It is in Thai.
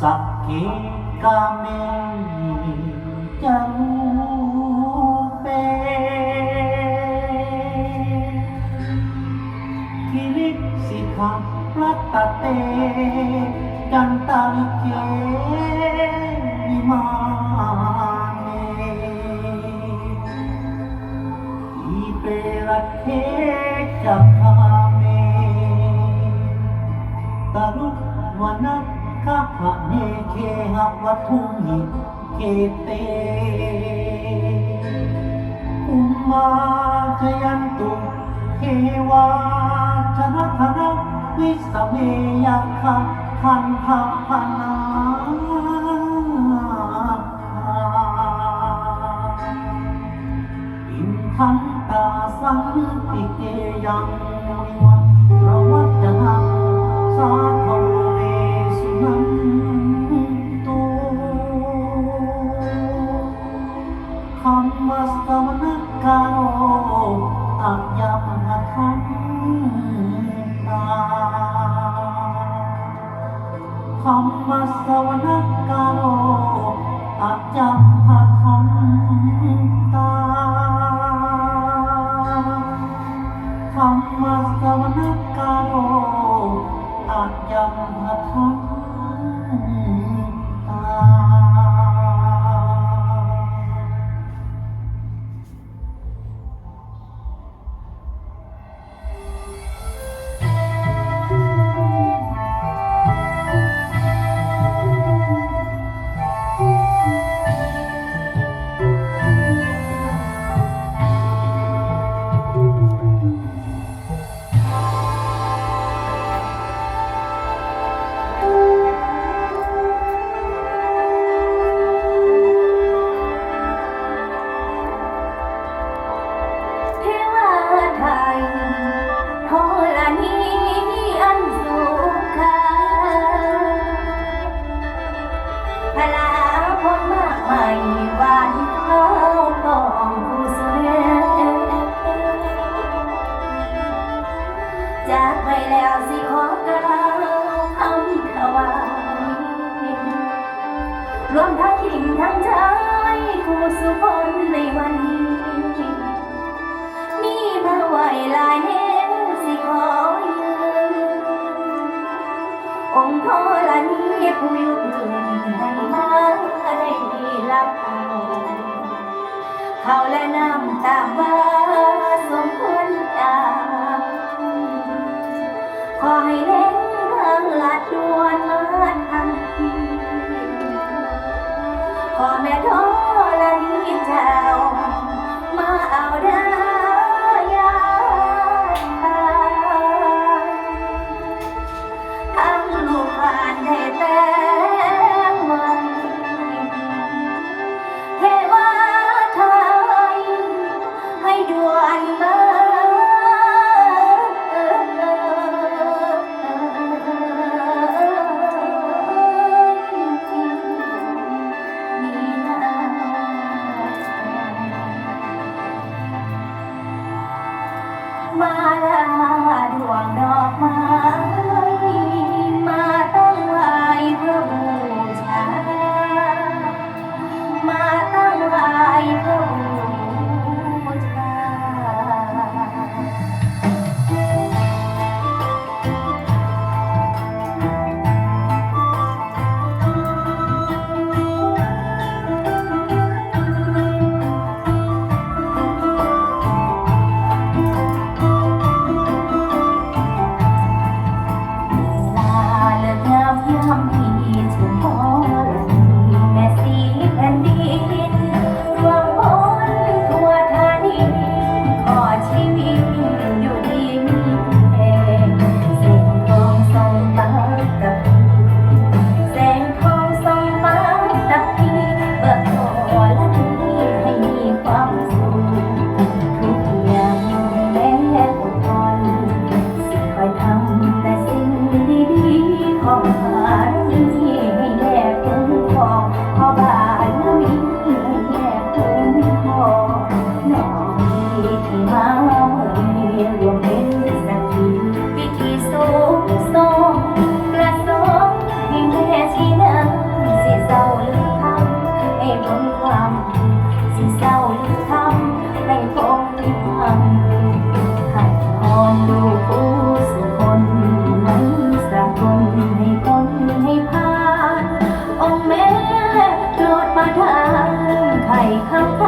สักเกกาเมจะรู้เปกิริสิขาพระตเตจันตาลิเกวิมาเนอีเปรัเทจักขาเมตรุวนัก ขะหะเนเคหะวัทุมิเกเตอุมมาจยันตุเทวาชนะธนะวิสเมยัคคะคันธะพนาอินทันตาสังติเกยังวิวัตรวัตนังสา ธรรมสวนาคาโรอัจยมหัทันตาธรรมสวนาคาโรอัจจมหะทันตาธรรมสวนาคาโรอัจจมหะทัน รวมทั้งหญิงทั้งชายผู้สุคนในวันนี้ มีมาไหวหลายแห่งสิขอยืนองค์พ่อละนี้ผู้อยู่อื่นให้มาได้รับเอาเขาและน้ำตามว่าสมควรตามขอให้เล่ my อนดูปูสุคนนสากลให้พ้นให้ผ่าน องค์แม่โปรดประทานไข่ข้า